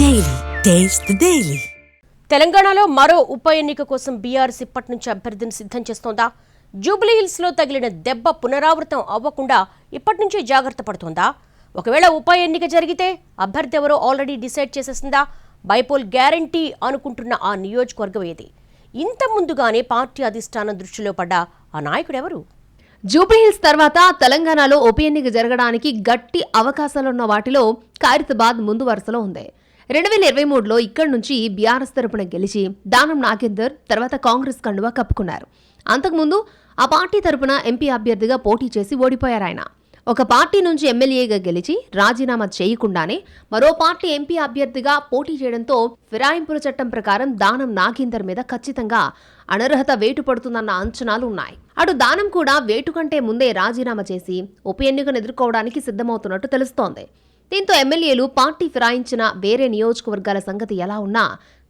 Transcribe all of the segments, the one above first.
Daily. Taste the Daily. తెలంగాణలో మరో ఉప ఎన్నిక కోసం బీఆర్ఎస్ ఇప్పటి నుంచి అభ్యర్థిని సిద్ధం చేస్తోందా? జూబ్లీ హిల్స్లో తగిలిన దెబ్బ పునరావృతం అవ్వకుండా ఇప్పటి నుంచే జాగ్రత్త పడుతోందా? ఒకవేళ ఉప ఎన్నిక జరిగితే అభ్యర్థి ఎవరో ఆల్రెడీ డిసైడ్ చేసేసిందా? బైపోల్ గ్యారంటీ అనుకుంటున్న ఆ నియోజకవర్గం ఏది? ఇంత ముందుగానే పార్టీ అధిష్టానం దృష్టిలో పడ్డ ఆ నాయకుడు ఎవరు? జూబ్లీహిల్స్ తర్వాత తెలంగాణలో ఉప ఎన్నిక జరగడానికి గట్టి అవకాశాలున్న వాటిలో ఖైరతాబాద్ ముందు వరుసలో ఉంది. రెండు వేల ఇరవై మూడులో ఇక్కడి నుంచి బీఆర్ఎస్ తరపున గెలిచి దానం నాగేందర్ తర్వాత కాంగ్రెస్ కండువా కప్పుకున్నారు. అంతకుముందు ఆ పార్టీ తరపున ఎంపీ అభ్యర్థిగా పోటీ చేసి ఓడిపోయారు ఆయన. ఒక పార్టీ నుంచి ఎమ్మెల్యేగా గెలిచి రాజీనామా చేయకుండానే మరో పార్టీ ఎంపీ అభ్యర్థిగా పోటీ చేయడంతో ఫిరాయింపుల చట్టం ప్రకారం దానం నాగేందర్ మీద ఖచ్చితంగా అనర్హత వేటు పడుతుందన్న అంచనాలు ఉన్నాయి. అటు దానం కూడా వేటు కంటే ముందే రాజీనామా చేసి ఉప ఎన్నికను ఎదుర్కోవడానికి సిద్ధమవుతున్నట్టు తెలుస్తోంది. దీంతో ఎమ్మెల్యేలు పార్టీ ఫిరాయించిన వేరే నియోజకవర్గాల సంగతి ఎలా ఉన్నా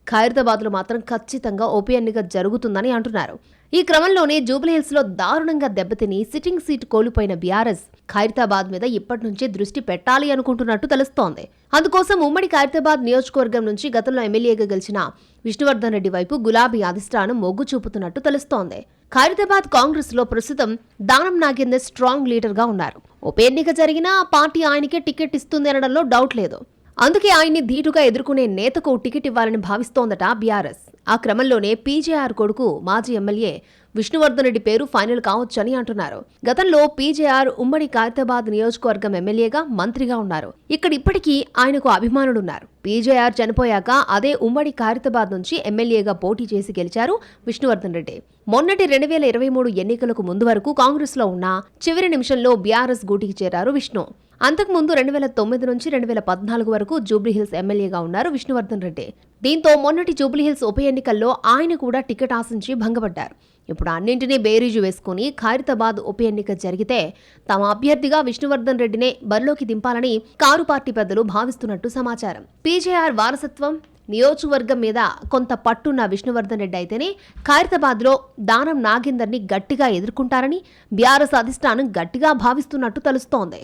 ఖైరతాబాద్లో మాత్రం ఖచ్చితంగా ఉప ఎన్నిక జరుగుతుందని అంటున్నారు. ఈ క్రమంలోనే జూబ్లీహిల్స్లో దారుణంగా దెబ్బతిని సిట్టింగ్ సీట్ కోల్పోయిన బీఆర్ఎస్ ఖైరతాబాద్ మీద ఇప్పటి నుంచే దృష్టి పెట్టాలి అనుకుంటున్నట్టు తెలుస్తోంది. అందుకోసం ఉమ్మడి ఖైరతాబాద్ నియోజకవర్గం నుంచి గతంలో ఎమ్మెల్యేగా గెలిచిన విష్ణువర్ధన్ రెడ్డి వైపు గులాబీ అధిష్టానం మొగ్గు చూపుతున్నట్టు తెలుస్తోంది. ఖైరతాబాద్ కాంగ్రెస్లో ప్రస్తుతం దానం నాగేందర్ స్ట్రాంగ్ లీడర్గా ఉన్నారు. ఉప ఎన్నిక జరిగినా ఆ పార్టీ ఆయనకే టికెట్ ఇస్తుంది అనడంలో డౌట్ లేదు. అందుకే ఆయన్ని ధీటుగా ఎదుర్కొనే నేతకు టికెట్ ఇవ్వాలని భావిస్తోందట బీఆర్ఎస్. ఆ క్రమంలోనే పీజేఆర్ కొడుకు మాజీ ఎమ్మెల్యే విష్ణువర్ధన్ రెడ్డి పేరు ఫైనల్ కావచ్చని అంటున్నారు. గతంలో పీజేఆర్ ఉమ్మడి ఖైరతాబాద్ నియోజకవర్గం ఎమ్మెల్యేగా మంత్రిగా ఉన్నారు. ఇక్కడ ఇప్పటికీ ఆయనకు అభిమానులున్నారు. పీజేఆర్ చనిపోయాక అదే ఉమ్మడి ఖైరతాబాద్ నుంచి ఎమ్మెల్యేగా పోటీ చేసి గెలిచారు విష్ణువర్ధన్ రెడ్డి. మొన్నటి రెండు వేల ఇరవై మూడు ఎన్నికలకు ముందు వరకు కాంగ్రెస్లో ఉన్న చివరి నిమిషంలో బీఆర్ఎస్ గూటికి చేరారు విష్ణు. అంతకుముందు రెండు వేల తొమ్మిది నుంచి రెండు వేల పద్నాలుగు వరకు జూబ్లీహిల్స్ ఎమ్మెల్యేగా ఉన్నారు విష్ణువర్ధన్ రెడ్డి. దీంతో మొన్నటి జూబ్లీహిల్స్ ఉప ఎన్నికల్లో ఆయన కూడా టికెట్ ఆశించి భంగపడ్డారు. ఇప్పుడు అన్నింటినీ బేరీజు వేసుకుని ఖైరతాబాద్ ఉప ఎన్నిక జరిగితే తమ అభ్యర్థిగా విష్ణువర్ధన్ రెడ్డినే బరిలోకి దింపాలని కారు పార్టీ పెద్దలు భావిస్తున్నట్టు సమాచారం. పీజేఆర్ వారసత్వం నియోజకవర్గం మీద కొంత పట్టున్న విష్ణువర్ధన్ రెడ్డి అయితేనే ఖైరతాబాద్లో దానం నాగేందర్ని గట్టిగా ఎదుర్కొంటారని బీఆర్ఎస్ అధిష్టానం గట్టిగా భావిస్తున్నట్టు తెలుస్తోంది.